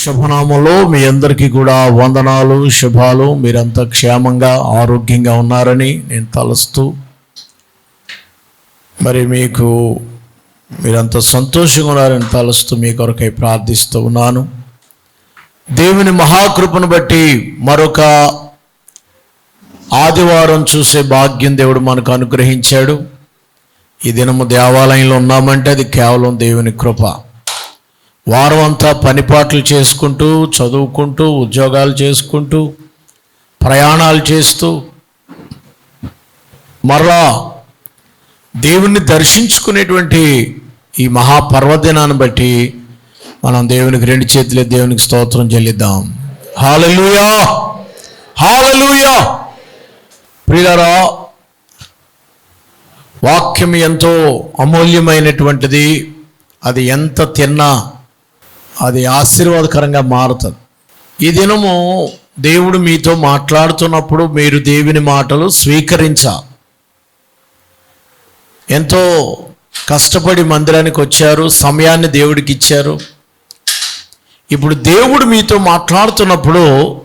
శుభనామంలో మీ అందరికీ కూడా వందనాలు శుభాలు. మీరంతా క్షేమంగా ఆరోగ్యంగా ఉన్నారని నేను తలుస్తూ మరి మీకు మీరంతా సంతోషంగా ఉన్నారని తలుస్తూ మీ కొరకై ప్రార్థిస్తూ ఉన్నాను. దేవుని మహాకృపను బట్టి మరొక ఆదివారం చూసే భాగ్యం దేవుడు మనకు అనుగ్రహించాడు. ఈ దినము దేవాలయంలో ఉన్నామంటే అది కేవలం దేవుని కృప. వారం అంతా పనిపాట్లు చేసుకుంటూ చదువుకుంటూ ఉద్యోగాలు చేసుకుంటూ ప్రయాణాలు చేస్తూ మరలా దేవుణ్ణి దర్శించుకునేటువంటి ఈ మహాపర్వదినాన్ని బట్టి మనం దేవునికి రెండు చేతులే దేవునికి స్తోత్రం చెల్లిద్దాం. హాలలుయా హాలలుయా ప్రియులరా వాక్యం ఎంతో అమూల్యమైనటువంటిది. అది ఎంత తిన్నా అది ఆశీర్వాదకరంగా మారుతుంది. ఈ దినము దేవుడు మీతో మాట్లాడుతున్నప్పుడు మీరు దేవుని మాటలు స్వీకరించాలి. ఎంతో కష్టపడి మందిరానికి వచ్చారు సమయాన్ని దేవుడికి ఇచ్చారు. ఇప్పుడు దేవుడు మీతో మాట్లాడుతున్నప్పుడు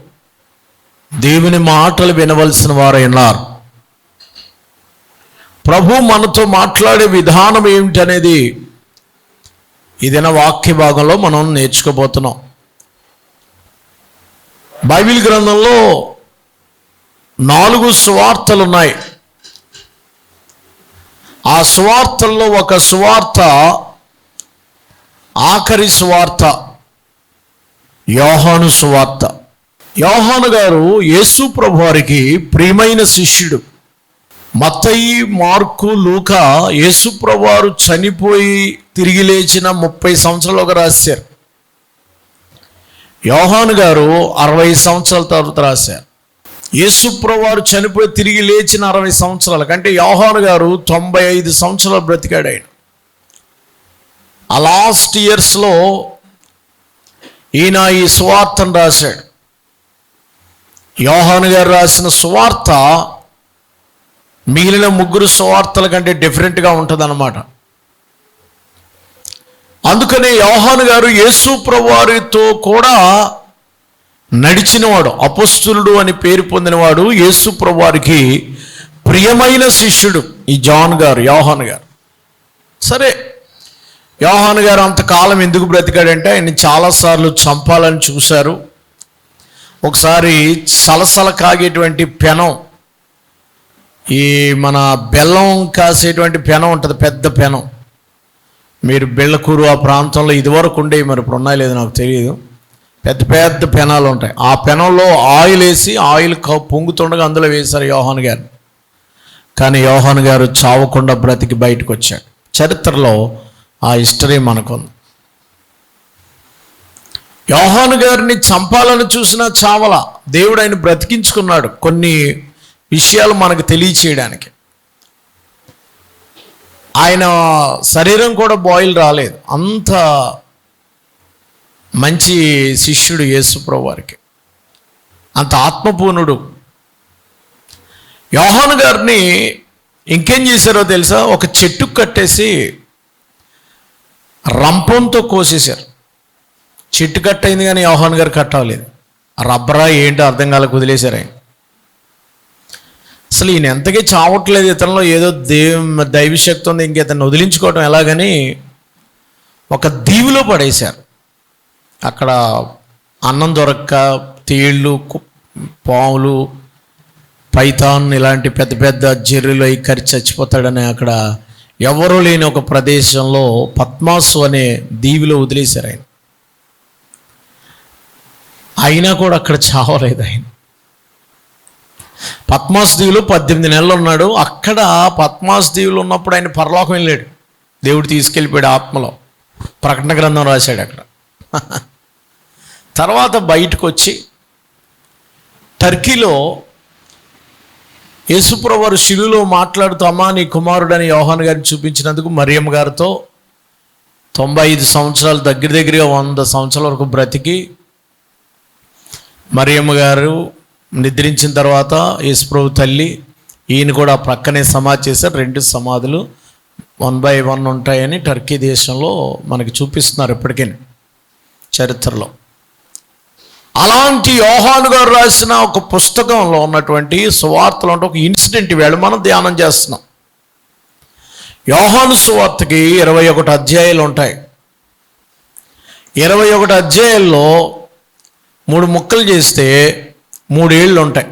దేవుని మాటలు వినవలసిన వారైనారు ప్రభు మనతో మాట్లాడే విధానం ఏమిటనేది ఏదైనా వాక్య భాగంలో మనం నేర్చుకోబోతున్నాం. బైబిల్ గ్రంథంలో నాలుగు సువార్తలు ఉన్నాయి ఆ సువార్తల్లో ఒక సువార్త ఆఖరి సువార్త యోహాను సువార్త. యోహాను గారు యేసు ప్రభు వారికి ప్రియమైన శిష్యుడు. మత్తయి మార్కు లూక యేసు ప్రభు వారు చనిపోయి తిరిగి లేచిన ముప్పై సంవత్సరాలు ఒక రాశారు యోహాన్ గారు అరవై సంవత్సరాల తర్వాత రాశారు. యేసుప్రభు వారు చనిపోయి తిరిగి లేచిన అరవై సంవత్సరాలకు అంటే యోహాను గారు తొంభై ఐదు సంవత్సరాలు బ్రతికాడు ఆయన. ఆ లాస్ట్ ఇయర్స్లో ఈయన ఈ సువార్తను రాశాడు. యోహాను గారు రాసిన సువార్త మిగిలిన ముగ్గురు సువార్తల కంటే డిఫరెంట్గా ఉంటుందన్నమాట. అందుకనే యోహాను గారు యేసు ప్రభువారితో కూడా నడిచినవాడు అపస్తులుడు అని పేరు పొందినవాడు యేసు ప్రభువారికి ప్రియమైన శిష్యుడు ఈ జాన్ గారు యోహాన్ గారు. సరే యోహాన్ గారు అంతకాలం ఎందుకు బ్రతికాడంటే ఆయన చాలాసార్లు చంపాలని చూశారు. ఒకసారి సలసల కాగేటువంటి పెనం ఈ మన బెల్లం కాసేటువంటి పెనం ఉంటుంది పెద్ద పెనం. మీరు బిళ్ళకూరు ఆ ప్రాంతంలో ఇదివరకు ఉండేవి మరి ఇప్పుడు ఉన్నాయో లేదో నాకు తెలియదు. పెద్ద పెద్ద పెనాలు ఉంటాయి. ఆ పెనంలో ఆయిల్ వేసి ఆయిల్ పొంగుతుండగా అందులో వేశారు యోహాన్ గారు. కానీ యోహాన్ గారు చావకుండా బ్రతికి బయటకు వచ్చాడు. చరిత్రలో ఆ హిస్టరీ మనకుంది. యోహాన్ గారిని చంపాలని చూసినా చావల. దేవుడు ఆయన బ్రతికించుకున్నాడు. కొన్ని విషయాలు మనకు తెలియచేయడానికి. ఆయన శరీరం కూడా బాయిల్ రాలేదు. అంత మంచి శిష్యుడు యేసుప్రభు వారికి అంత ఆత్మపూర్ణుడు. యోహాన్ గారిని ఇంకేం చేశారో తెలుసా? ఒక చెట్టు కట్టేసి రంపంతో కోసేశారు. చెట్టు కట్ అయింది కానీ యోహాన్ గారు కట్టవలేదు. రబ్బరా ఏంటో అర్థం కాలకు వదిలేశారు ఆయన. అసలు ఈయన ఎంతకీ చావట్లేదు ఇతనిలో ఏదో దేవ దైవశక్తి ఉంది ఇంక ఇతను వదిలించుకోవడం ఎలాగని ఒక దీవిలో పడేశారు. అక్కడ అన్నం దొరక్క తేళ్ళు పాములు పైథాన్ ఇలాంటి పెద్ద పెద్ద జెర్రీలు కరి చచ్చిపోతాడని అక్కడ ఎవరూ లేని ఒక ప్రదేశంలో పద్మాసు అనే దీవిలో వదిలేశారు ఆయన. అయినా కూడా అక్కడ చావలేదు ఆయన. పద్మాస్ పద్దెనిమిది నెలలు ఉన్నాడు అక్కడ పద్మాస్ దీవులు ఉన్నప్పుడు ఆయన పరలోకం వెళ్ళాడు. దేవుడు తీసుకెళ్ళిపోయాడు ఆత్మలో. ప్రకటన గ్రంథం రాశాడు అక్కడ. తర్వాత బయటకు వచ్చి టర్కీలో యేసుప్రవారు శిలులో మాట్లాడుతూ అమ్మా నీ కుమారుడని యోహాన్ గారిని చూపించినందుకు మరియమ్మ గారితో తొంభై ఐదు సంవత్సరాలు దగ్గర దగ్గరగా వంద సంవత్సరాల వరకు బ్రతికి మరియమ్మ గారు నిద్రించిన తర్వాత యేసుప్రభు తల్లి ఈయన కూడా ప్రక్కనే సమాధి చేశారు. రెండు సమాధులు వన్ బై వన్ ఉంటాయని టర్కీ దేశంలో మనకి చూపిస్తున్నారు ఇప్పటికే చరిత్రలో. అలాంటి యోహాను గారు రాసిన ఒక పుస్తకంలో ఉన్నటువంటి సువార్తలు అంటే ఒక ఇన్సిడెంట్ వేళ మనం ధ్యానం చేస్తున్నాం. యోహాను సువార్తకి ఇరవై ఒకటి అధ్యాయాలు ఉంటాయి. ఇరవై ఒకటి అధ్యాయాల్లో మూడు ముక్కలు చేస్తే మూడేళ్ళు ఉంటాయి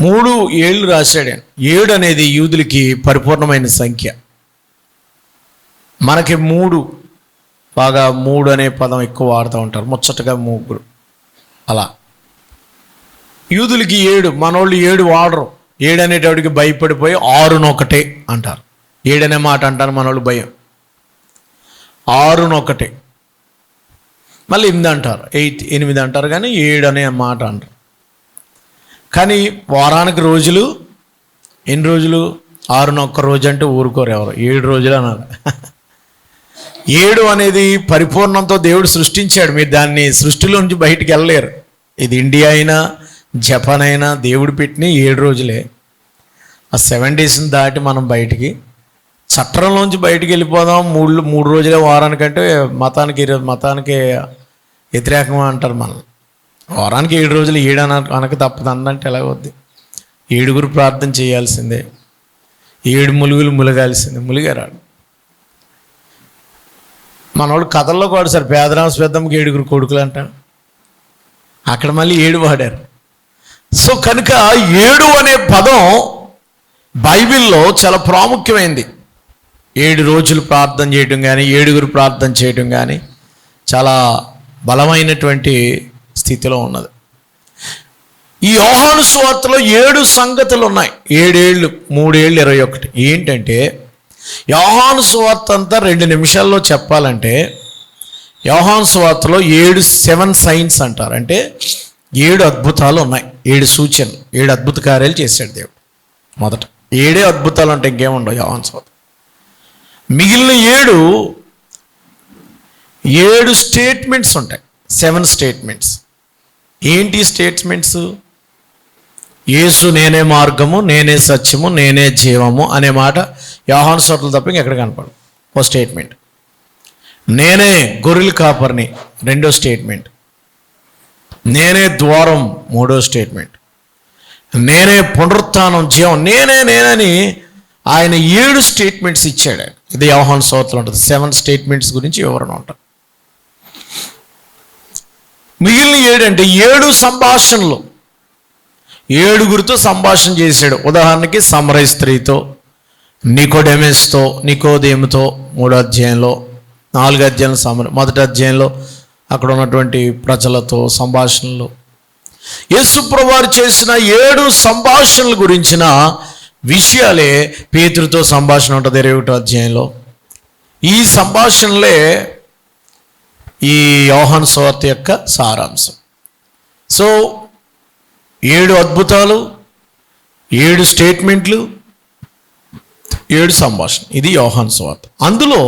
మూడు ఏళ్ళు రాశాడు ఏడు అనేది యూదులకి పరిపూర్ణమైన సంఖ్య. మనకి మూడు బాగా మూడు అనే పదం ఎక్కువ వాడుతూ ఉంటారు. ముచ్చటగా ముగ్గురు. అలా. యూదులకి ఏడు మనోళ్ళు ఏడు వాడరు. ఏడు అనేటవాడికి భయపడిపోయి ఆరునొకటే అంటారు. ఏడనే మాట అంటారు మనోళ్ళు భయం. ఆరునొకటే మళ్ళీ ఎనిమిది అంటారు. ఎయిట్ ఎనిమిది అంటారు కానీ ఏడు అనే మాట అంటారు. కానీ వారానికి రోజులు ఎన్ని రోజులు? ఆరున ఒక్క రోజు అంటే ఊరుకోరు ఎవరు. ఏడు రోజులు అన్నారు. ఏడు అనేది పరిపూర్ణంతో దేవుడు సృష్టించాడు. మీరు దాన్ని సృష్టిలో నుంచి బయటికి వెళ్ళలేరు. ఇది ఇండియా అయినా జపాన్ అయినా దేవుడు పెట్టిన ఏడు రోజులే. ఆ సెవెన్ డేస్ని దాటి మనం బయటికి చట్టంలోంచి బయటికి వెళ్ళిపోదాం. మూడు మూడు రోజులే వారానికంటే మతానికి మతానికి వ్యతిరేకం అంటారు మనం వారానికి ఏడు రోజులు ఏడు అన అనక తప్పదు. అందంటే ఎలాగొద్ది? ఏడుగురు ప్రార్థన చేయాల్సిందే. ఏడు ములుగులు ములగాల్సిందే. ములిగారాడు మనోడు కథల్లో కూడా సార్ పేదరామ పెద్దమ్మకి ఏడుగురు కొడుకులు అంటారు. అక్కడ మళ్ళీ ఏడు వాడారు. సో కనుక ఏడు అనే పదం బైబిల్లో చాలా ప్రాముఖ్యమైంది. ఏడు రోజులు ప్రార్థన చేయటం కానీ ఏడుగురు ప్రార్థన చేయటం కానీ చాలా బలమైనటువంటి స్థితిలో ఉన్నది. ఈ యోహాను సువార్తలో ఏడు సంగతులు ఉన్నాయి ఏడేళ్ళు మూడేళ్ళు ఇరవై ఒకటి ఏంటంటే యోహాను సువార్త అంతా రెండు నిమిషాల్లో చెప్పాలంటే యోహాను సువార్తలో ఏడు సెవెన్ సైన్స్ అంటారు. అంటే ఏడు అద్భుతాలు ఉన్నాయి. ఏడు సూచనలు ఏడు అద్భుత కార్యాలు చేశాడు దేవుడు. మొదట ఏడే అద్భుతాలు అంటే ఇంకేముండవు యోహాను సువార్త మిగిలిన ఏడు ఏడు స్టేట్మెంట్స్ ఉంటాయి. సెవెన్ స్టేట్మెంట్స్ ఏంటి స్టేట్మెంట్స్ యేసు నేనే మార్గము నేనే సత్యము నేనే జీవము అనే మాట యోహాను సోటలు తప్ప ఇంకెక్కడ కనపడు ఓ స్టేట్మెంట్ నేనే గొర్రెలు కాపర్ని రెండో స్టేట్మెంట్ నేనే ద్వారం మూడో స్టేట్మెంట్ నేనే పునరుత్నం జీవం. నేనే నేనని ఆయన ఏడు స్టేట్మెంట్స్ ఇచ్చాడు ఆయన. ఇది యోహాన్ సోతలు ఉంటుంది. సెవెన్ స్టేట్మెంట్స్ గురించి వివరణ ఉంటుంది. మిగిలిన ఏడంటే ఏడు సంభాషణలు. ఏడుగురితో సంభాషణ చేశాడు. ఉదాహరణకి సమరై స్త్రీతో నికోడెమెస్తో నికోదేముతో మూడో అధ్యాయంలో నాలుగో అధ్యాయంలో సమర మొదటి అధ్యాయంలో అక్కడ ఉన్నటువంటి ప్రజలతో సంభాషణలు. యేసుప్రవారు చేసిన ఏడు సంభాషణల గురించిన విషయాలే పేతురుతో సంభాషణ ఉంటుంది ఇరవై ఒకటో అధ్యాయంలో. ఈ సంభాషణలే ఈ యోహన్ సువార్త యొక్క సారాంశం. సో ఏడు అద్భుతాలు ఏడు స్టేట్మెంట్లు ఏడు సంభాషణ ఇది యోహాన్ సువార్త. అందులో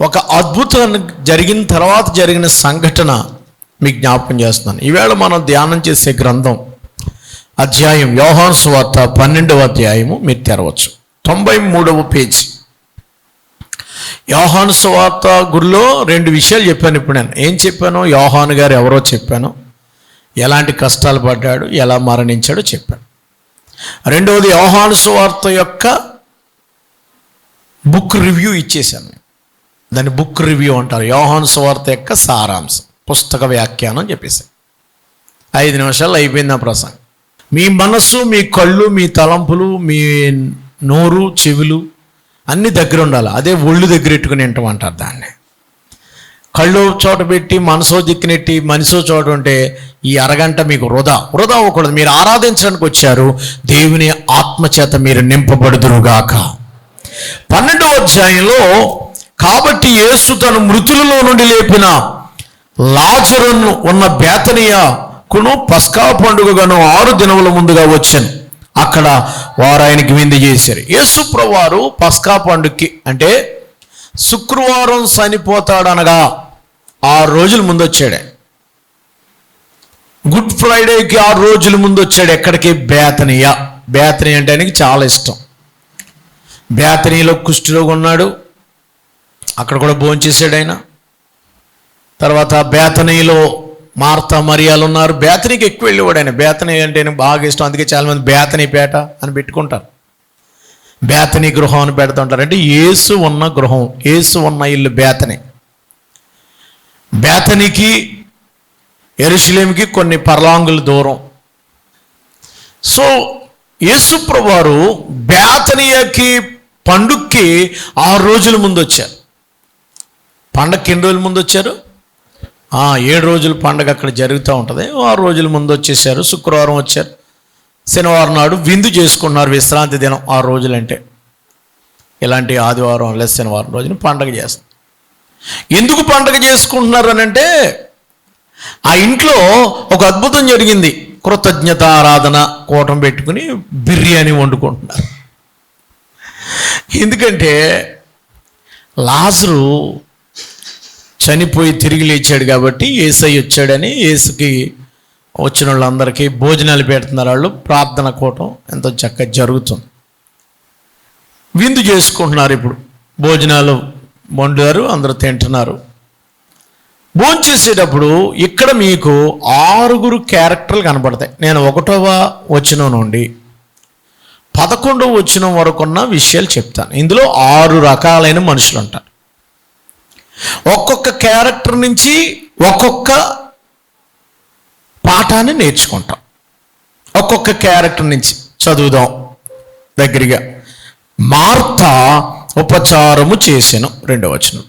ఒక అద్భుతం జరిగిన తర్వాత జరిగిన సంఘటన మీకు జ్ఞాపకం చేస్తున్నాను. ఈవేళ మనం ధ్యానం చేసే గ్రంథం అధ్యాయం యోహాన్ సువార్త పన్నెండవ అధ్యాయము మీరు తెరవచ్చు. తొంభై మూడవ పేజీ. యోహాను సువార్త గురిలో రెండు విషయాలు చెప్పాను ఇప్పుడు నేను. ఏం చెప్పాను? యోహాను గారు ఎవరో చెప్పాను. ఎలాంటి కష్టాలు పడ్డాడు? ఎలా మరణించాడో చెప్పాను. రెండవది యోహాను సువార్త యొక్క బుక్ రివ్యూ ఇచ్చేసాను దాన్ని బుక్ రివ్యూ అంటారు. యోహాను సువార్త యొక్క సారాంశం. పుస్తక వ్యాఖ్యానం చెప్పేసాను ఐదు నిమిషాలు అయిపోయింది ఆ ప్రసంగం. మీ మనస్సు మీ కళ్ళు మీ తలంపులు మీ నోరు చెవులు అన్ని దగ్గర ఉండాలి. అదే ఒళ్ళు దగ్గర పెట్టుకుని వింటామంటారు దాన్ని. కళ్ళు చోట పెట్టి మనసో దిక్కునెట్టి మనసో చోట ఉంటే ఈ అరగంట మీకు వృధా. వృధా అవ్వకూడదు. మీరు ఆరాధించడానికి వచ్చారు. దేవుని ఆత్మచేత మీరు నింపబడుదురుగాక. పన్నెండవ అధ్యాయంలో కాబట్టి యేసు తన మృతులలో నుండి లేపిన లాజరును ఉన్న బేతనియకును పస్కా పండుగను ఆరు దినముల ముందుగా వచ్చాను. అక్కడ వారు ఆయనకి విందు చేశారు. యేసుప్రభు వారు పస్కా పండుగకి అంటే శుక్రవారం చనిపోతాడనగా ఆరు రోజుల ముందు వచ్చాడే. గుడ్ ఫ్రైడేకి ఆరు రోజుల ముందు వచ్చాడు. ఎక్కడికి? బేతనీయ. బేతని అంటే ఆయనకి చాలా ఇష్టం. బేతనీలో కుష్ఠరోగి ఉన్నాడు అక్కడ కూడా భోంచేసాడు ఆయన. తర్వాత బేతనీలో మార్తా మరియాలు ఉన్నారు. బేతనీకి ఎక్కువ వెళ్ళేవాడు ఆయన బేతనీ అంటే బాగా ఇష్టం. అందుకే చాలామంది బేతనీ పేట అని పెట్టుకుంటారు. బేతనీ గృహం అని పెడుతుంటారు. అంటే ఏసు ఉన్న గృహం. ఏసు ఉన్న ఇల్లు బేతని. బేతనికి ఎరుషులేమికి కొన్ని పర్లాంగుల దూరం. సో యేసుప్రభు వారు బేతనీయకి పండుగకి ఆరు రోజుల ముందు వచ్చారు. పండగకి ఎన్ని రోజుల ముందు వచ్చారు? ఆ, ఏడు రోజుల పండగ అక్కడ జరుగుతూ ఉంటుంది. ఆరు రోజుల ముందు వచ్చేసారు శుక్రవారం వచ్చారు. శనివారం నాడు విందు చేసుకున్నారు విశ్రాంతి దినం ఆరు రోజులు అంటే ఇలాంటి ఆదివారం లేదా శనివారం రోజున పండగ చేస్తారు. ఎందుకు పండగ చేసుకుంటున్నారు అని అంటే ఆ ఇంట్లో ఒక అద్భుతం జరిగింది. కృతజ్ఞత ఆరాధన కూటం పెట్టుకుని బిర్యానీ వండుకుంటున్నారు. ఎందుకంటే లాజరు చనిపోయి తిరిగి లేచాడు కాబట్టి ఏసై వచ్చాడని ఏసుకి వచ్చిన వాళ్ళందరికీ భోజనాలు పెడుతున్నారు వాళ్ళు. ప్రార్థన కూటం ఎంతో చక్కగా జరుగుతుంది. విందు చేసుకుంటున్నారు ఇప్పుడు. భోజనాలు వండారు అందరూ తింటున్నారు. భోజనం చేసేటప్పుడు ఇక్కడ మీకు ఆరుగురు క్యారెక్టర్లు కనబడతాయి నేను ఒకటవ వచనం నుండి పదకొండవ వచనం వరకు ఉన్న విషయాలు చెప్తాను. ఇందులో ఆరు రకాలైన మనుషులు ఉంటారు. ఒక్కొక్క క్యారెక్టర్ నుంచి ఒక్కొక్క పాఠాన్ని నేర్చుకుంటాం. ఒక్కొక్క క్యారెక్టర్ నుంచి చదువుదాం దగ్గరగా. మార్త ఉపచారము చేసాను రెండవ వచనం.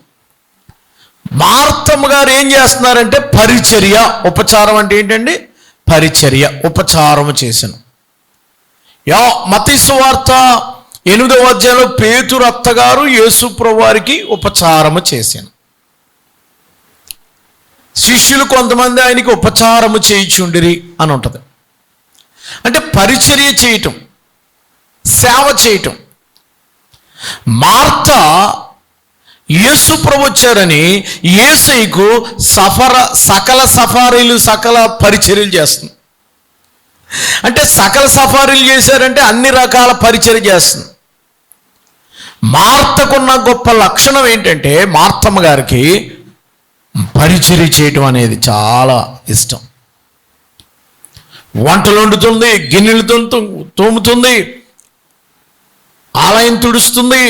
మార్తమ్మ గారు ఏం చేస్తున్నారంటే పరిచర్య ఉపచారం అంటే ఏంటండి? పరిచర్య ఉపచారము చేశాను యా మతీసు వార్త ఎనిమిదవ అధ్యాయంలో పేతురు అత్తగారు యేసు ఉపచారము చేశాను శిష్యులు కొంతమంది ఆయనకి ఉపచారము చేయిచుండిరి అని ఉంటుంది అంటే పరిచర్య చేయటం సేవ చేయటం. మార్త యేసు ప్రభు వచ్చారని సఫర సకల సఫారీలు సకల పరిచర్యలు చేస్తుంది. అంటే సకల సఫారీలు చేశారంటే అన్ని రకాల పరిచర్య చేస్తుంది. మార్తకున్న గొప్ప లక్షణం ఏంటంటే మార్తమ్మ గారికి పరిచర్య చేయటం అనేది చాలా ఇష్టం. వంటలు వండుతుంది గిన్నెలు తోము తోముతుంది ఆలయం తుడుస్తుంది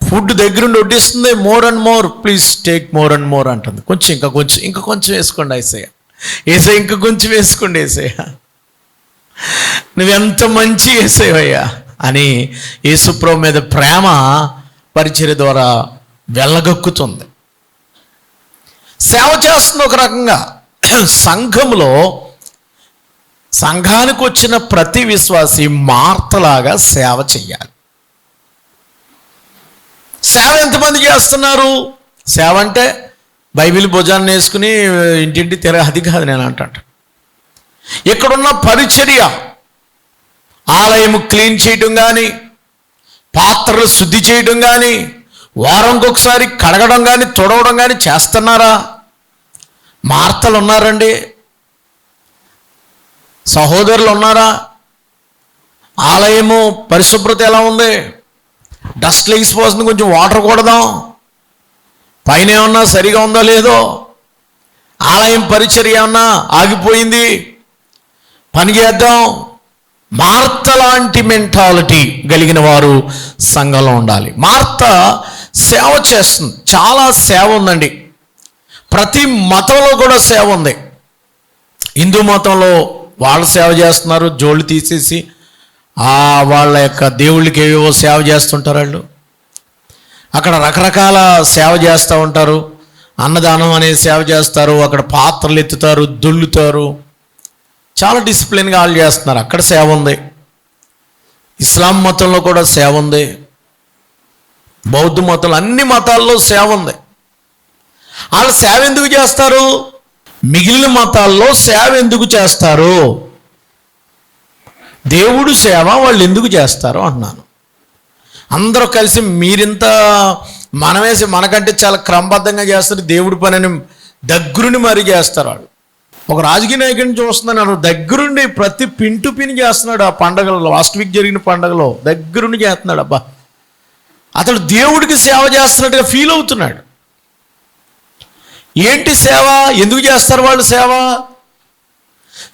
ఫుడ్ దగ్గరుండి వడ్డిస్తుంది more and more please take more and more అంటుంది. కొంచెం ఇంకా కొంచెం ఇంకా కొంచెం వేసుకోండి ఏసయ్య ఏసయ్య ఇంకా కొంచెం వేసుకోండి ఏసయ్య నువ్వెంత మంచి ఏసయ్యా అని యేసుప్రభు మీద ప్రేమ పరిచర్య ద్వారా వెళ్ళగక్కుతుంది. సేవ చేస్తుంది ఒక రకంగా. సంఘంలో సంఘానికి వచ్చిన ప్రతి విశ్వాసి మార్తలాగా సేవ చేయాలి సేవ ఎంతమంది చేస్తున్నారు? సేవ అంటే బైబిల్ భుజాన్ని వేసుకుని ఇంటింటి తిరగ అది కాదు నేను అంటాను. ఇక్కడున్న పరిచర్య ఆలయము క్లీన్ చేయటం కానీ పాత్రలు శుద్ధి చేయడం కానీ వారంకొకసారి కడగడం కానీ తుడవడం కానీ చేస్తున్నారా? మార్తలు ఉన్నారండి సహోదరులు ఉన్నారా ఆలయము పరిశుభ్రత ఎలా ఉంది? డస్ట్ లెగిసిపోతుంది కొంచెం వాటర్ కొడదాం. పైన ఏమన్నా సరిగా ఉందో లేదో? ఆలయం పరిచర్య ఏమన్నా ఆగిపోయింది? పని చేద్దాం. మార్త లాంటి మెంటాలిటీ కలిగిన వారు సంఘంలో ఉండాలి. మార్త సేవ చేస్తుంది. చాలా సేవ ఉందండి. ప్రతి మతంలో కూడా సేవ ఉంది. హిందూ మతంలో వాళ్ళు సేవ చేస్తున్నారు. జోళ్ళు తీసేసి వాళ్ళ యొక్క దేవుళ్ళకి ఏవేవో సేవ చేస్తుంటారు వాళ్ళు. అక్కడ రకరకాల సేవ చేస్తూ ఉంటారు. అన్నదానం అనే సేవ చేస్తారు. అక్కడ పాత్రలు ఎత్తుతారు దొల్లుతారు. చాలా డిసిప్లిన్గా వాళ్ళు చేస్తున్నారు. అక్కడ సేవ ఉంది. ఇస్లాం మతంలో కూడా సేవ ఉంది. బౌద్ధ మతంలో అన్ని మతాల్లో సేవ ఉంది. వాళ్ళు సేవ ఎందుకు చేస్తారు? మిగిలిన మతాల్లో సేవ ఎందుకు చేస్తారు? దేవుడు సేవ వాళ్ళు ఎందుకు చేస్తారు అంటున్నాను. అందరూ కలిసి మీరింత మనమేసి మనకంటే చాలా క్రమబద్ధంగా చేస్తారు దేవుడి పనిని దగ్గరుండి మరి చేస్తారు వాళ్ళు. ఒక రాజకీయ నాయకుడిని చూస్తున్నాను దగ్గరుండి ప్రతి పింటు పిని చేస్తున్నాడు ఆ పండగలో లాస్ట్ వీక్ జరిగిన పండగలో దగ్గరుండి చేస్తున్నాడు అబ్బా. అతడు దేవుడికి సేవ చేస్తున్నట్టుగా ఫీల్ అవుతున్నాడు. ఏంటి సేవ? ఎందుకు చేస్తారు వాళ్ళు సేవ?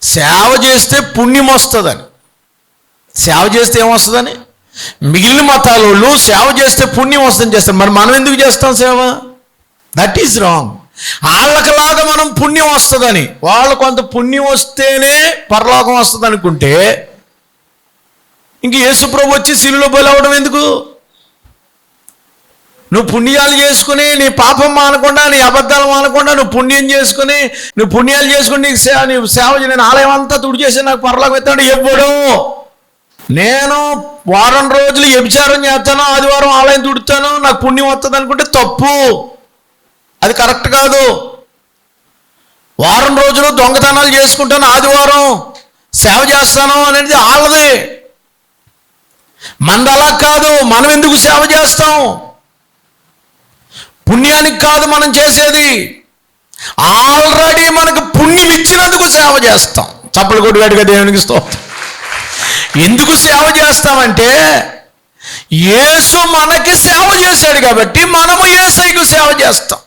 సేవ చేస్తే పుణ్యం వస్తుందని. సేవ చేస్తే ఏమొస్తుందని? మిగిలిన మతాల వాళ్ళు సేవ చేస్తే పుణ్యం వస్తుందని చేస్తారు. మరి మనం ఎందుకు చేస్తాం సేవ? దట్ ఈజ్ రాంగ్ వాళ్ళకలాగా మనం పుణ్యం వస్తుందని. వాళ్ళు కొంత పుణ్యం వస్తేనే పరలోకం వస్తుంది అనుకుంటే ఇంక యేసుప్రభు వచ్చి సిలులో బలవడం ఎందుకు? నువ్వు పుణ్యాలు చేసుకుని నీ పాపం మానకుండా నీ అబద్ధాలు మానకుండా నువ్వు పుణ్యం చేసుకుని నువ్వు పుణ్యాలు చేసుకుని నీకు సేవ నీ సేవ నేను ఆలయం అంతా తుడి చేసి నాకు పర్లోకి ఎత్తాడు ఎవ్వడు. నేను వారం రోజులు వ్యభిచారం చేస్తాను ఆదివారం ఆలయం తుడుతాను నాకు పుణ్యం వస్తుంది అనుకుంటే తప్పు. అది కరెక్ట్ కాదు. వారం రోజులు దొంగతనాలు చేసుకుంటాను ఆదివారం సేవ చేస్తాను అనేది వాళ్ళది మనది అలా కాదు మనం ఎందుకు సేవ చేస్తాం? పుణ్యానికి కాదు మనం చేసేది. ఆల్రెడీ మనకు పుణ్యం ఇచ్చినందుకు సేవ చేస్తాం. చప్పలు కొట్టుగాడిగా దేవునికి స్తోత్రం. ఎందుకు సేవ చేస్తామంటే యేసు మనకి సేవ చేశాడు కాబట్టి మనము ఏసైకు సేవ చేస్తాం.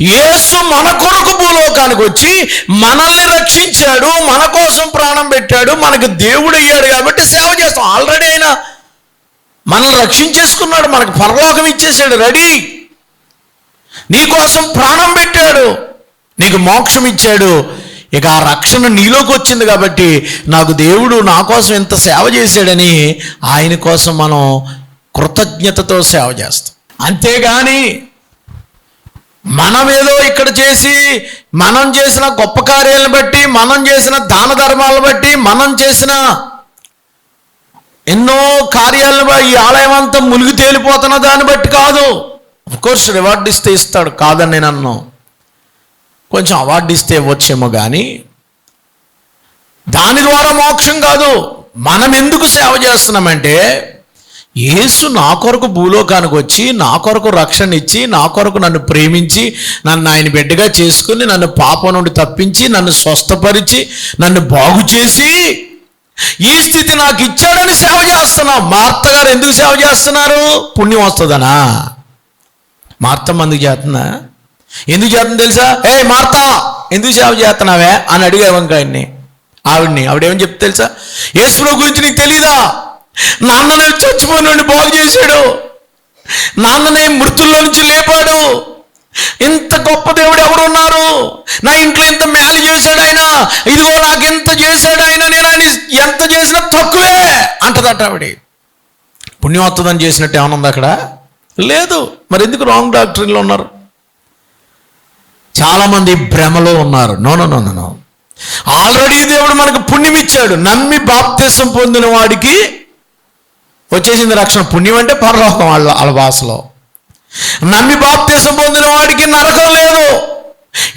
యేసు మన కొరకు భూలోకానికి వచ్చి మనల్ని రక్షించాడు మన కోసం ప్రాణం పెట్టాడు మనకు దేవుడు అయ్యాడు కాబట్టి సేవ చేస్తాం. ఆల్రెడీ అయినా మనల్ని రక్షించేసుకున్నాడు మనకు పరలోకం ఇచ్చేసాడు రెడీ. నీకోసం ప్రాణం పెట్టాడు నీకు మోక్షం ఇచ్చాడు. ఇక ఆ రక్షణ నీలోకి వచ్చింది కాబట్టి నాకు దేవుడు నా కోసం ఎంత సేవ చేశాడని ఆయన కోసం మనం కృతజ్ఞతతో సేవ చేస్తాం. అంతేగాని మనం ఏదో ఇక్కడ చేసి మనం చేసిన గొప్ప కార్యాలను బట్టి మనం చేసిన దాన ధర్మాలను బట్టి మనం చేసిన ఎన్నో కార్యాలను ఈ ఆలయం అంతా మునిగి తేలిపోతున్న దాన్ని బట్టి కాదు. కోర్స్ రివార్డు ఇస్తే ఇస్తాడు కాదని నేను అన్నాను కొంచెం అవార్డు ఇస్తే ఇవ్వచ్చేమో కానీ దాని ద్వారా మోక్షం కాదు. మనం ఎందుకు సేవ చేస్తున్నామంటే యేసు నా కొరకు భూలోకానికి వచ్చి నా కొరకు రక్షణ ఇచ్చి నా కొరకు నన్ను ప్రేమించి నన్ను ఆయన బిడ్డగా చేసుకుని నన్ను పాపం నుండి తప్పించి నన్ను స్వస్థపరిచి నన్ను బాగు చేసి ఈ స్థితి నాకు ఇచ్చాడని సేవ చేస్తున్నావు. మార్త గారు ఎందుకు సేవ చేస్తున్నారు? పుణ్యం వస్తుందనా? మార్త మందుకు చేస్తుందా? ఎందుకు చేస్తుంది తెలుసా? ఏ మార్త ఎందుకు సేవ చేస్తున్నావే? అని అడిగావంక ఆయన్ని ఆవిడ్ని. ఆవిడేమని చెప్తే తెలుసా? యేసుప్రభు గురించి నీకు తెలీదా? నాన్ననే చచ్చిపోయిన బాగు చేశాడు. నాన్నని మృతుల్లో నుంచి లేపాడు. ఇంత గొప్ప దేవుడు ఎవరు ఉన్నారు? నా ఇంట్లో ఇంత మేలు చేశాడు ఆయన. ఇదిగో నాకు ఎంత చేశాడు ఆయన. నేను ఆయన ఎంత చేసినా తక్కువే అంటదట ఆవిడ. పుణ్యోత్తదం చేసినట్టు ఏమైనా ఉంది అక్కడ? లేదు. మరి ఎందుకు రాంగ్ డాక్టరీలో ఉన్నారు? చాలామంది భ్రమలో ఉన్నారు. No no no no no already దేవుడు మనకు పుణ్యం ఇచ్చాడు. నమ్మి బాప్తిసం పొందిన వాడికి వచ్చేసింది రక్షణ. పుణ్యం అంటే పరలోకం వాళ్ళ వాళ్ళ భాషలో నమ్మి బాప్తీసం పొందిన వాడికి నరకం లేదు.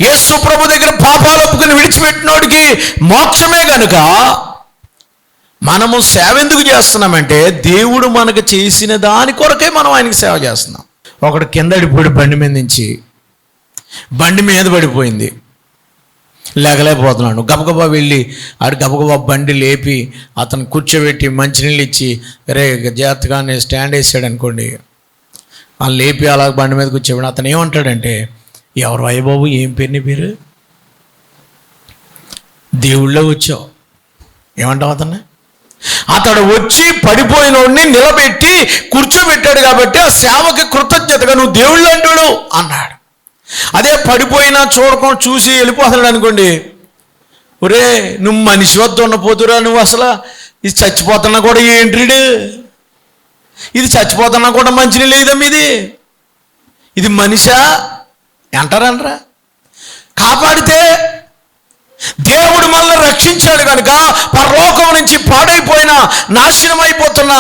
యేసు ప్రభు దగ్గర పాపాలు ఒప్పుకుని విడిచిపెట్టినోడికి మోక్షమే గనుక మనము సేవ ఎందుకు చేస్తున్నామంటే దేవుడు మనకు చేసిన దాని కొరకే మనం ఆయనకి సేవ చేస్తున్నాం. ఒకడు కిందడిపోయి బండి మీద నుంచి బండి మీద పడిపోయింది. లేకలేకపోతున్నాడు గబగబా వెళ్ళి ఆడు గబగబా బండి లేపి అతను కూర్చోబెట్టి మంచినీళ్ళు ఇచ్చి రే జాగ్రత్తగా స్టాండ్ వేసాడు అనుకోండి. ఆ లేపి అలా బండి మీద కూర్చోబెట్టి అతను ఏమంటాడంటే ఎవరు అయ్యబాబు ఏం పేరు నీ పేరు? దేవుళ్ళో వచ్చావు. ఏమంటావు అతన్ని? అతడు వచ్చి పడిపోయిన నిలబెట్టి కూర్చోబెట్టాడు కాబట్టి ఆ సేవకి కృతజ్ఞతగా నువ్వు దేవుళ్ళు అంటాడు అన్నాడు. అదే పడిపోయినా చూడకుండా చూసి వెళ్ళిపోతున్నాడు అనుకోండి. ఒరే నువ్వు మనిషి వద్ద ఉన్న పోతురా నువ్వు అసలు? ఇది చచ్చిపోతున్నా కూడా ఏంట్రీడు? ఇది చచ్చిపోతున్నా కూడా మంచిని లేదమ్మ ఇది. ఇది మనిషా? అంటారనరా కాపాడితే దేవుడు మనల్ని రక్షించాడు కనుక పరలోకం నుంచి పాడైపోయిన నాశనం అయిపోతున్నా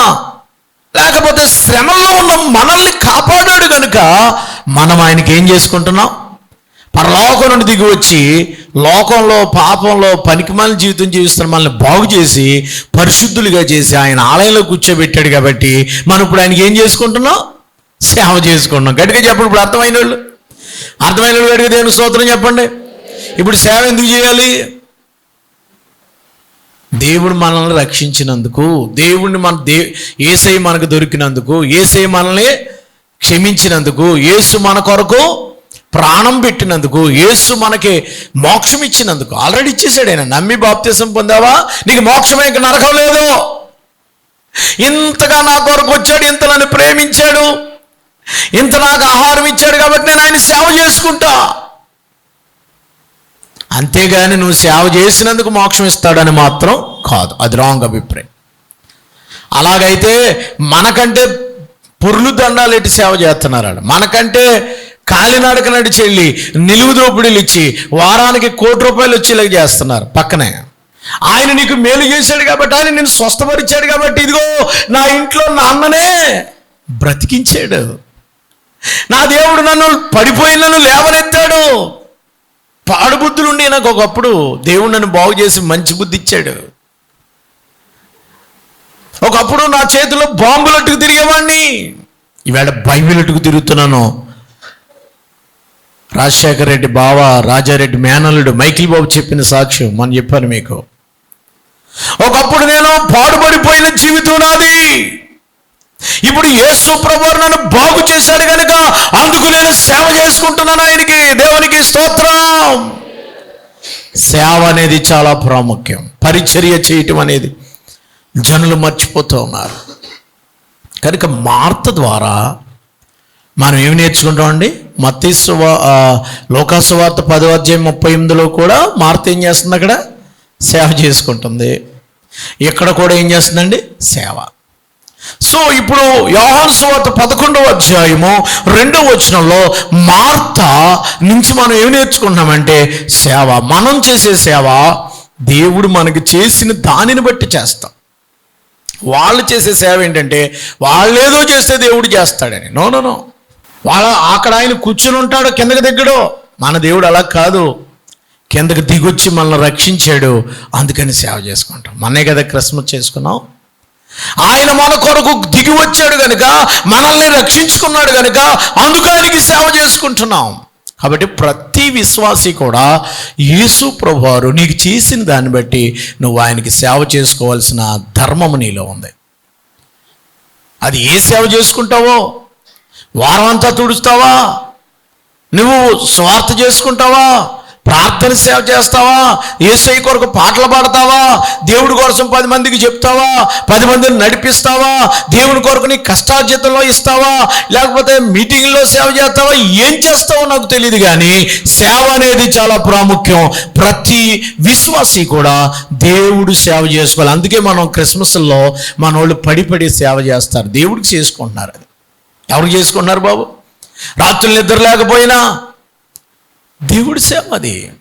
లేకపోతే శ్రమల్లో ఉన్న మనల్ని కాపాడాడు కనుక మనం ఆయనకి ఏం చేసుకుంటున్నాం? పరలోకం నుండి దిగి వచ్చి లోకంలో పాపంలో పనికిమాలిన జీవితం జీవిస్తున్న మనల్ని బాగు చేసి పరిశుద్ధులుగా చేసి ఆయన ఆలయంలో కూర్చోబెట్టాడు కాబట్టి మనం ఇప్పుడు ఆయనకి ఏం చేసుకుంటున్నాం? సేవ చేసుకుంటున్నాం. గట్టిగా చెప్పండి ఇప్పుడు అర్థమైన వాళ్ళు. అర్థమైన వాళ్ళు గట్టిగా దేవుని స్తోత్రం చెప్పండి. ఇప్పుడు సేవ ఎందుకు చేయాలి? దేవుడు మనల్ని రక్షించినందుకు దేవుడిని మన దే ఏసై మనకు దొరికినందుకు ఏసై మనల్ని క్షమించినందుకు ఏసు మన కొరకు ప్రాణం పెట్టినందుకు యేసు మనకి మోక్షం ఇచ్చినందుకు. ఆల్రెడీ ఇచ్చేసాడు ఆయన. నమ్మి బాప్తీసం పొందావా? నీకు మోక్షమే ఇంక నరకం లేదు. ఇంతగా నా కొరకు వచ్చాడు ఇంత నన్ను ప్రేమించాడు. ఇంత నాకు ఆహారం ఇచ్చాడు కాబట్టి నేను ఆయన సేవ చేసుకుంటా. అంతేగాని నువ్వు సేవ చేసినందుకు మోక్షం ఇస్తాడని మాత్రం కాదు. అది రాంగ్ అభిప్రాయం. అలాగైతే మనకంటే పుర్లు దండాలు ఎట్టి సేవ చేస్తున్నారు మనకంటే కాలినాడక నడిచి వెళ్ళి నిలువు దోపిడీలు ఇచ్చి వారానికి కోటి రూపాయలు వచ్చేలాగా చేస్తున్నారు పక్కనే. ఆయన నీకు మేలు చేశాడు కాబట్టి ఆయన నేను స్వస్థపరిచాడు కాబట్టి ఇదిగో నా ఇంట్లో నాన్ననే బ్రతికించాడు. నా దేవుడు నన్ను పడిపోయిన నన్ను లేవనెత్తాడు. పాడుబుద్ధులుండి నాకు ఒకప్పుడు దేవుడు నన్ను బాగు చేసి మంచి బుద్ధి ఇచ్చాడు. ఒకప్పుడు నా చేతిలో బాంబులట్టుకు తిరిగేవాడిని ఈవేళ బైబిలట్టుకు తిరుగుతున్నాను. రాజశేఖర రెడ్డి బావ రాజారెడ్డి మేనల్లుడు మైకిల్ బాబు చెప్పిన సాక్ష్యం మనం చెప్పాను మీకు. ఒకప్పుడు నేను పాడుపడిపోయిన జీవితం నాది. ఇప్పుడు యేసు ప్రభువారు నన్ను బాగు చేశాడు కనుక అందుకు నేను సేవ చేసుకుంటున్నాను ఆయనకి. దేవునికి స్తోత్రం. సేవ అనేది చాలా ప్రాముఖ్యం. పరిచర్య చేయటం అనేది జనులు మర్చిపోతూ ఉన్నారు. కనుక మార్త ద్వారా మనం ఏమి నేర్చుకుంటామండి? మత్తీసు లోకాసువార్త పదో అధ్యాయం ముప్పై ఎనిమిదిలో కూడా మార్త ఏం చేస్తుంది అక్కడ? సేవ చేసుకుంటుంది. ఇక్కడ కూడా ఏం చేస్తుందండి? సేవ. సో ఇప్పుడు యోహాను సువార్త పదకొండవ అధ్యాయము రెండవ వచనంలో మార్త నుంచి మనం ఏం నేర్చుకుంటున్నామంటే సేవ. మనం చేసే సేవ దేవుడు మనకి చేసిన దానిని బట్టి చేస్తాం. వాళ్ళు చేసే సేవ ఏంటంటే వాళ్ళు ఏదో చేస్తే దేవుడు చేస్తాడని. No no no. వాళ్ళ అక్కడ ఆయన కూర్చుని ఉంటాడు కిందకి దిగ్గడు మన దేవుడు అలా కాదు. కిందకి దిగొచ్చి మనల్ని రక్షించాడు. అందుకని సేవ చేసుకుంటాం. మనే కదా క్రిస్మస్ చేసుకున్నాం. ఆయన మన కొరకు దిగి వచ్చాడు కనుక మనల్ని రక్షించుకున్నాడు కనుక అందుకని సేవ చేసుకుంటున్నాం. కాబట్టి ప్రతి విశ్వాసి కూడా యేసు ప్రభువారు నీకు చేసిన దాన్ని బట్టి నువ్వు ఆయనకి సేవ చేసుకోవాల్సిన ధర్మము నీలో ఉంది. అది ఏ సేవ చేసుకుంటావో? వారమంతా తుడుస్తావా? నువ్వు స్వార్థ చేసుకుంటావా? ప్రార్థన సేవ చేస్తావా? ఏసై కొరకు పాటలు పాడతావా? దేవుడి కోసం పది మందికి చెప్తావా? పది మందిని నడిపిస్తావా? దేవుని కొరకు నీ కష్టార్జితంలో ఇస్తావా? లేకపోతే మీటింగ్లో సేవ చేస్తావా? ఏం చేస్తావో నాకు తెలియదు కానీ సేవ అనేది చాలా ప్రాముఖ్యం. ప్రతి విశ్వాసి కూడా దేవుడు సేవ చేసుకోవాలి. అందుకే మనం క్రిస్మస్లో మన వాళ్ళు పడి పడి సేవ చేస్తారు. దేవుడికి చేసుకుంటున్నారు అది. ఎవరు చేసుకున్నారు బాబు? రాత్రులు నిద్ర లేకపోయినా దేవుడి సేవ అది.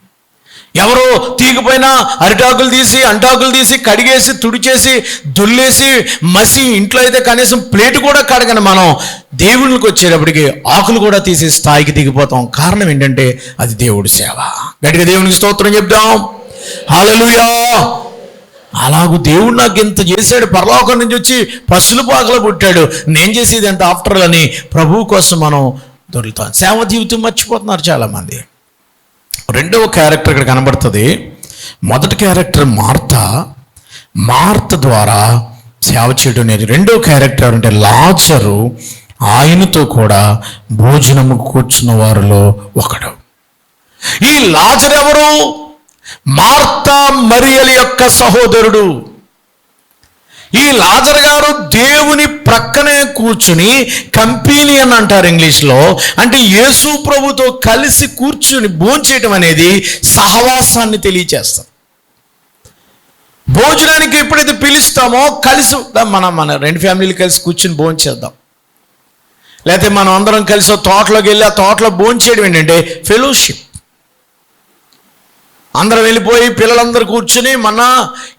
ఎవరు తీగిపోయినా అరిటాకులు తీసి అంటాకులు తీసి కడిగేసి తుడిచేసి దుల్లేసి మసి ఇంట్లో అయితే కనీసం ప్లేట్ కూడా కడగని మనం దేవుళ్ళకి వచ్చేటప్పటికి ఆకులు కూడా తీసి స్థాయికి దిగిపోతాం. కారణం ఏంటంటే అది దేవుడి సేవ. గట్టిగా దేవునికి స్తోత్రం చెప్దాం. హాలలుయా అలాగూ దేవుడు నాకు ఇంత చేశాడు పరలోకం నుంచి వచ్చి పశుల పాకలు పుట్టాడు. నేను చేసేది ఎంత ఆఫ్టర్ అని ప్రభువు కోసం మనం దొరుకుతాం. సేవ జీవితం మర్చిపోతున్నారు చాలామంది. రెండవ క్యారెక్టర్ ఇక్కడ కనబడుతుంది. మొదటి క్యారెక్టర్ మార్త. మార్త ద్వారా సేవ చేయడం అనేది రెండవ క్యారెక్టర్ అంటే లాజరు. ఆయనతో కూడా భోజనము కూర్చున్న వారిలో ఒకడు. ఈ లాజర్ ఎవరు? మార్తా మరియల యొక్క సహోదరుడు. ఈ లాజర్ గారు దేవుని ప్రక్కనే కూర్చుని కంపీనియన్ అని అంటారు ఇంగ్లీష్లో. అంటే యేసు ప్రభుతో కలిసి కూర్చుని భోంచేయటం అనేది సహవాసాన్ని తెలియచేస్తాం భోజనానికి ఎప్పుడైతే పిలుస్తామో కలిసి మన మన రెండు ఫ్యామిలీలు కలిసి కూర్చుని భోంచేద్దాం. లేకపోతే మనం అందరం కలిసి తోటలోకి వెళ్ళి ఆ తోటలో భోంచేయడం ఏంటంటే ఫెలోషిప్. అందరూ వెళ్ళిపోయి పిల్లలందరూ కూర్చుని మన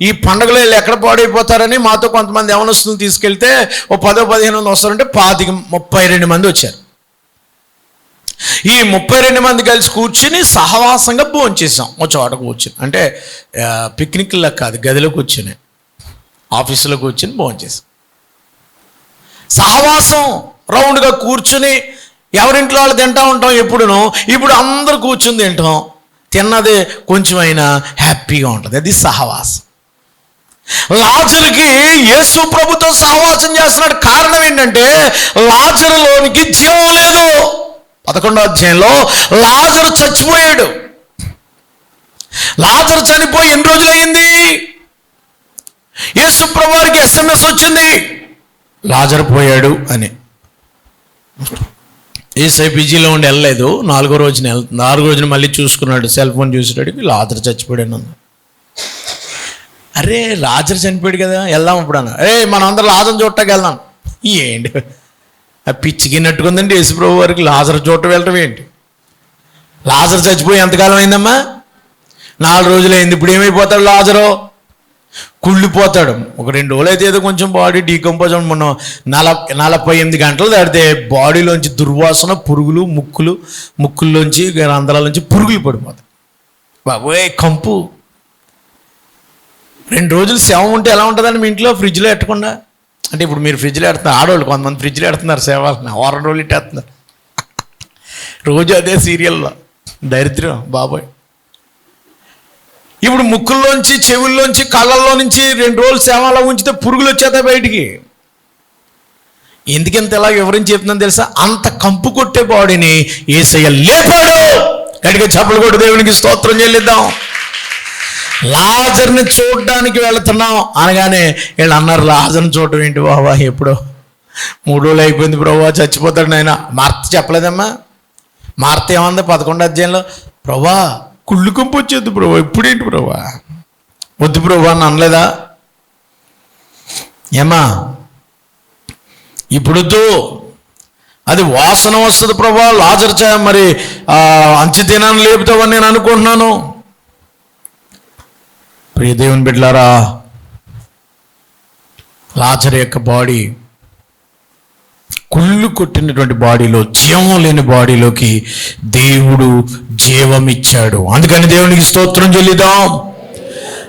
ఈ పండుగలో వీళ్ళు ఎక్కడ పాడైపోతారని మాతో కొంతమంది యవనస్తులు తీసుకెళ్తే ఓ పదో పదిహేను మంది వస్తారంటే పాతిక ముప్పై రెండు మంది వచ్చారు. ఈ ముప్పై రెండు మంది కలిసి కూర్చుని సహవాసంగా భోంచేసాం ఒక చోట కూర్చుని అంటే పిక్నిక్లో పిక్నిక్లా కాదు గదిలో కూర్చుని ఆఫీసులో కూర్చుని భోంచేసాం సహవాసం రౌండ్గా కూర్చుని ఎవరింట్లో వాళ్ళు తింటా ఉంటాం ఎప్పుడునో ఇప్పుడు అందరూ కూర్చుని తింటాం. తిన్నది కొంచెమైనా హ్యాపీగా ఉంటుంది. అది సహవాసం. లాజరుకి యేసు ప్రభుతో సహవాసం చేస్తున్నాడు కారణం ఏంటంటే లాజరులోనికి జీవం లేదు. పదకొండో అధ్యాయంలో లాజరు చచ్చిపోయాడు. లాజరు చనిపోయి ఎన్ని రోజులయ్యింది? యేసు ప్రభువారికి ఎస్ఎంఎస్ వచ్చింది. లాజరు పోయాడు అని. ఏసై బిజీలో ఉండి వెళ్ళలేదు. నాలుగో రోజున వెళ్తుంది నాలుగో రోజున మళ్ళీ చూసుకున్నాడు. సెల్ ఫోన్ చూసేటడికి లాజర్ చచ్చిపోయాడు అరే లాజర్ చనిపోయాడు కదా వెళ్దాం ఇప్పుడు అన్న ఏ మనం అందరం లాజర్ చూడటానికి వెళ్దాం. ఏంటి? ఆ పిచ్చికినట్టుకుందండి యేసుప్రభు వారికి లాజర్ చూడటం వెళ్ళటం ఏంటి? లాజర్ చచ్చిపోయి ఎంతకాలం అయిందమ్మా? నాలుగు రోజులు అయింది. ఇప్పుడు ఏమైపోతాడు లాజరు? కుళ్ళిపోతాడు. ఒక రెండు రోజులు అయితే ఏదో కొంచెం బాడీ డీకంపోజ్ మనం నలభై నలభై ఎనిమిది గంటలు దాడితే బాడీలోంచి దుర్వాసన పురుగులు ముక్కులు ముక్కుల్లోంచి రంధ్రాలోంచి పురుగులు పడిపోతాయి. బాబోయ్ కంపు. రెండు రోజులు సేవ ఉంటే ఎలా ఉంటుందండి మీ ఇంట్లో? ఫ్రిడ్జ్లో పెట్టకుండా అంటే ఇప్పుడు మీరు ఫ్రిడ్జ్లో పెడుతున్నారు ఆడవాళ్ళు కొంతమంది ఫ్రిడ్జ్లో పెడుతున్నారు సేవ వారం రోజులు ఇట్టేస్తున్నారు. రోజు అదే సీరియల్లో. దరిద్రం. బాబోయ్. ఇప్పుడు ముక్కుల్లోంచి చెవుల్లోంచి కళ్ళల్లో నుంచి రెండు రోజులు సేవలో ఉంచితే పురుగులు వచ్చేస్తాయి బయటికి. ఎందుకంత ఎలా వివరించి చెప్తుందని తెలుసా? అంత కంపు కొట్టే బాడీని ఏసయ్య లేపాడు. గడిగా చెప్పలు కొట్టు దేవునికి స్తోత్రం చెల్లిద్దాం. లాజర్ని చూడడానికి వెళుతున్నాం అనగానే వీళ్ళు అన్నారు లాజర్ని చూడడం ఏంటి బాబా? ఎప్పుడో? మూడు రోజులు అయిపోయింది ప్రభా చచ్చిపోతాడు నాయన. మార్త చెప్పలేదమ్మా. మార్త ఏమంది? పదకొండు అధ్యాయంలో ప్రభా కుళ్ళు కంపు వచ్చేది ప్రభా. ఇప్పుడేంటి ప్రభా? వద్దు ప్రభా అని అనలేదా? ఏమా? ఇప్పుడుతో అది వాసన వస్తుంది ప్రభా. లాజర్చా మరి ఆ, తినాన్ని లేపుతావని నేను అనుకుంటున్నాను. ప్రియ దేవుని బిడ్డలారా లాజర్ యొక్క బాడీ కుళ్ళు కొట్టినటువంటి బాడీలో జీవం లేని బాడీలోకి దేవుడు జీవం ఇచ్చాడు అందుకని దేవునికి స్తోత్రం చెల్లిద్దాం.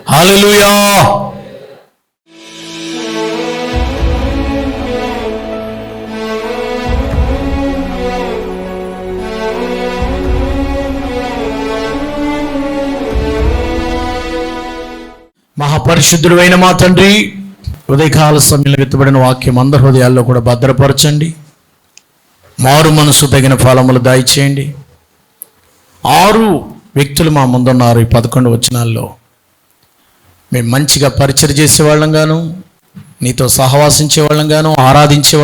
హల్లెలూయా! మహాపరిశుద్ధుడు అయిన మా తండ్రి ఉదయకాల సమయంలో విత్తబడిన వాక్యం అందరి హృదయాల్లో కూడా భద్రపరచండి. మారు మనసు తగిన ఫలములు దయచేయండి. ఆరు వ్యక్తులు మా ముందున్నారు ఈ పదకొండు వచనాల్లో. మేము మంచిగా పరిచయం చేసేవాళ్ళంగాను నీతో సహవాసించే వాళ్ళం గాను ఆరాధించే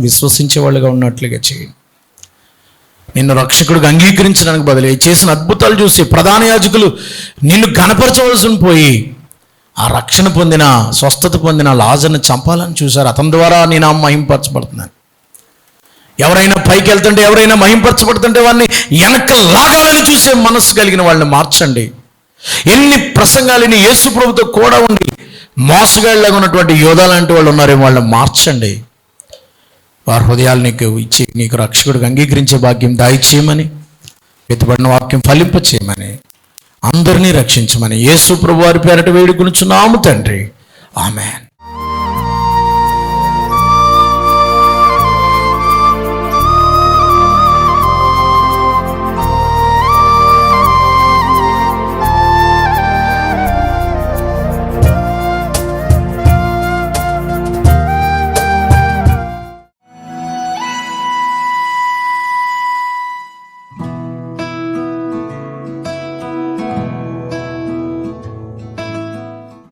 విశ్వసించే ఉన్నట్లుగా చేయండి. నిన్ను రక్షకుడిగా అంగీకరించడానికి బదులు చేసిన అద్భుతాలు చూసి ప్రధాన యాజకులు నిన్ను కనపరచవలసిన పోయి ఆ రక్షణ పొందిన స్వస్థత పొందిన లాజర్ని చంపాలని చూశారు. అతని ద్వారా నేను మహింపరచబడుతున్నాను. ఎవరైనా పైకి వెళ్తుంటే ఎవరైనా మహింపరచబడుతుంటే వాడిని వెనక లాగాలని చూసే మనస్సు కలిగిన వాళ్ళని మార్చండి. ఎన్ని ప్రసంగాలని యేసు ప్రభుతో కూడా ఉండి మోసగాళ్ళగా ఉన్నటువంటి యోధా లాంటి వాళ్ళు ఉన్నారేమో వాళ్ళని మార్చండి. వారి హృదయాలు నీకు ఇచ్చి నీకు రక్షకుడికి అంగీకరించే భాగ్యం దాయిచేయమని వెతుబడిన వాక్యం ఫలింప చేయమని అందరినీ రక్షించమని. యేసు ప్రభు వారి పేరట వేడుకొనుచున్నాము తండ్రి. ఆమెన్.